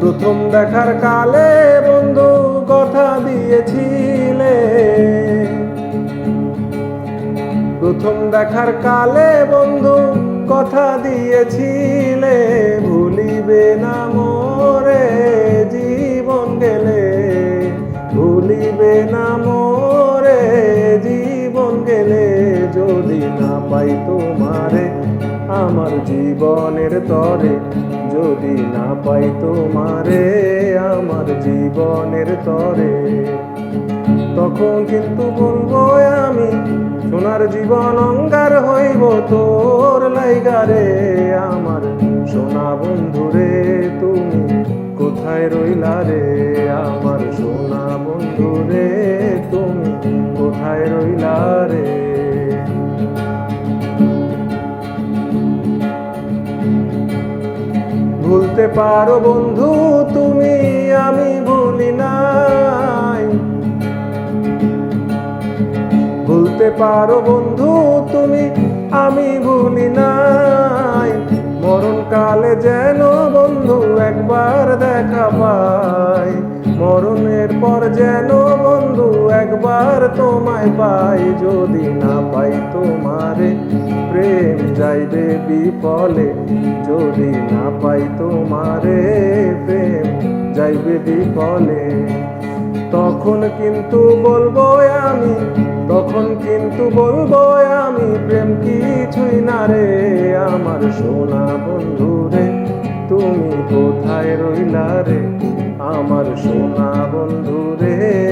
প্রথম দেখার কালে বন্ধু কথা দিয়েছিলে। প্রথম দেখার কালে বন্ধু কথা দিয়েছিলে। ভুলিবে না মোরে, জীবন গেলে। ভুলিবে না মোরে জীবন যদি না পাই তোমারে, আমার জীবনের তরে যদি না পাই তোমারে, আমার জীবনের তরে। তখন কিন্তু বলব আমি, সোনার জীবন অঙ্গার হইব তোর লাইগারে আমার সোনা বন্ধুরে তুমি কোথায় রইলা রে? আমার ভুলতে পারো বন্ধু, তুমি আমি ভুলি নাই। ভুলতে পারো বন্ধু, তুমি আমি ভুলি নাই। মরণ কালে যেন বন্ধু একবার দেখা পাই। মরণের পর যেন বন্ধু একবার তোমায় পাই। যদি না পাই তোমারে প্রেম যাইবে বিফলে, যদি না পাই তোমারে প্রেম যাইবে বিফলে। তখন কিন্তু বলব আমি, তখন কিন্তু বলব আমি, প্রেম কিছুই না রে আমার সোনা বন্ধু রে। তুমি কোথায় রইলা রে আমার সোনা বন্ধু রে?